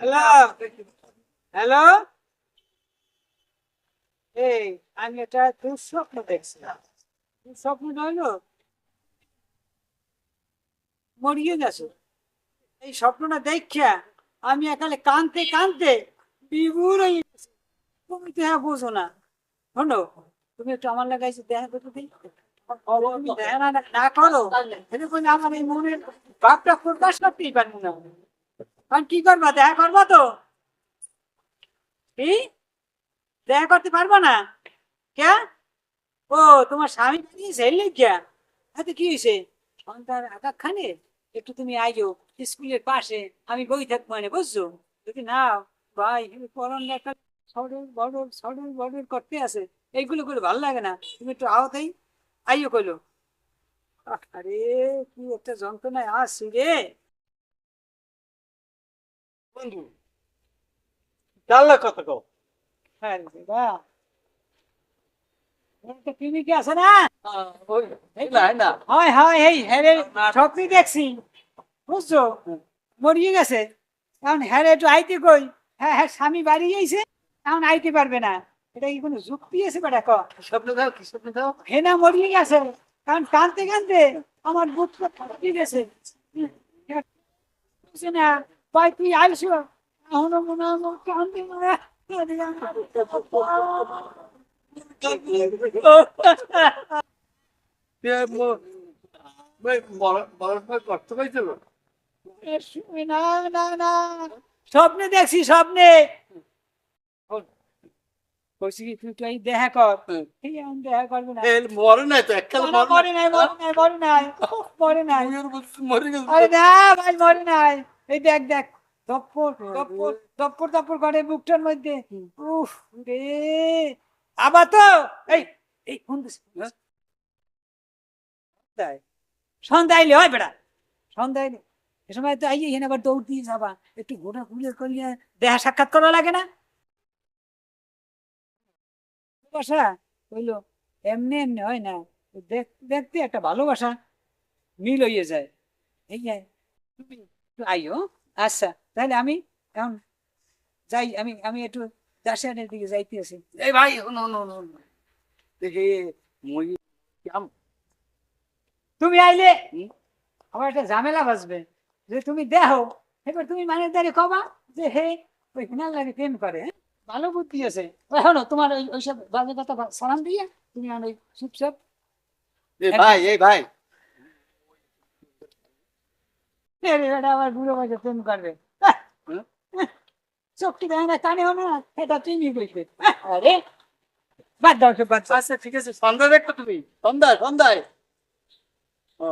Hello hello এই আমি একটা দুঃস্বপ্ন দেখছিলাম। দুঃস্বপ্নটা হলো মরিয়ে গেছো। এই স্বপ্নটা দেখিয়া আমি একালে কানতে কানতে বিভুর তুমি তো হ্যাঁ বোঝো না। শোনো, তুমি একটু আমার লাগাইছো দেখা করতে দিই না করো। আমার এই মনের ভাবটা প্রকাশ করতেই পারব না। কারণ কি করবা? দেখা করবা তো। দেখা করতে পারবা না? কে ও, তোমার স্বামী দিয়েছে এলে কে হয়েছে? সন্তান আঘাত খানে একটু তুমি আইও স্কুলের পাশে। আমি বই থাকব মানে বুঝছ? যদি না ভাই পরন লেখা সডল বডল সডল বডল করতে আছে। এইগুলো করে ভালো লাগে না। তুমি একটু আওতাই আইও কইলো। আরে, কি একটা যন্ত্রণায় আসছি রে। বন্ধু ডাল্লা কথা কও। হ্যাঁ ক্লিনিকে আছে না? হয় হয় এই হ্যারে স্বপ্নই দেখছি। বুঝছ? মরিয়ে গেছে। এখন হ্যারে একটু আইতে কই। হ্যাঁ হ্যাঁ স্বামী বাড়ি গেছে। এখন আইতে পারবে না। এটা কি কোনো যুক্তি আছে বেটা? ক। স্বপ্ন দাও কি স্বপ্ন দাও? হেনা মরিয়ে গেছে। কারণ কানতে কানতে আমার ফাটিয়ে গেছে। না? ভাই তুই আইসো এখনও মনে আমার কান্দে মারা স্বপ্নে দেখছি স্বপ্নে। কইছি কি তুই তুই দেখা কর দেখা করবে না মরে নাই। তো এককাল মরে নাই। মরে নাই মরে নাই মরে নাই। মরে গেছে আরে না ভাই মরে নাই। এই দেখ দেখ দপ্পর দপ্পর দপ্পর দপ্পর করে বুকটার মধ্যে। উফ রে। আবার তো এই এই ফোন সন্ধ্যা আইলে হয় বেড়া। সন্ধ্যা আইলে। এ সময় তো আইয়ে এখানে আবার দৌড় দিয়ে যাবা। একটু ঘোরা ঘুরে করিয়া দেখা সাক্ষাৎ করা লাগে না? ভালোবাসা? হইল এমনি এমনি হয় না। দেখ- দেখতে একটা ভালোবাসা মিল হইয়ে যায়। এই যে তুমি একটু আইও আচ্ছা তাহলে আমি এখন যাই আমি আমি একটু দাসিয়ানের দিকে যাইতে আছি। এই ভাই নো নো নো দেখি মই তুমি আইলে? আমার একটা ঝামেলা বাজবে। যে তুমি দেখো এবার তুমি মানে দাঁড়িয়ে কবা যে হে ওই হিনাল লাগে প্রেম করে হ্যাঁ? ভালো বুদ্ধি আছে। শোনো তোমার ওই ওইসব বাজে কথা সালাম দিয়ে তুমি এখন ওই চুপচাপ ভাই এই ভাই। আবার বুড়ো বয়সে প্রেম করবে! হুম? চোখটি দেখে না কানেও না এটা তুমি কইবে আহ, আরে বাদ দাও সব বাদ আচ্ছা ঠিক আছে সন্ধ্যা দেখো তুমি সন্ধ্যা সন্ধ্যায় ও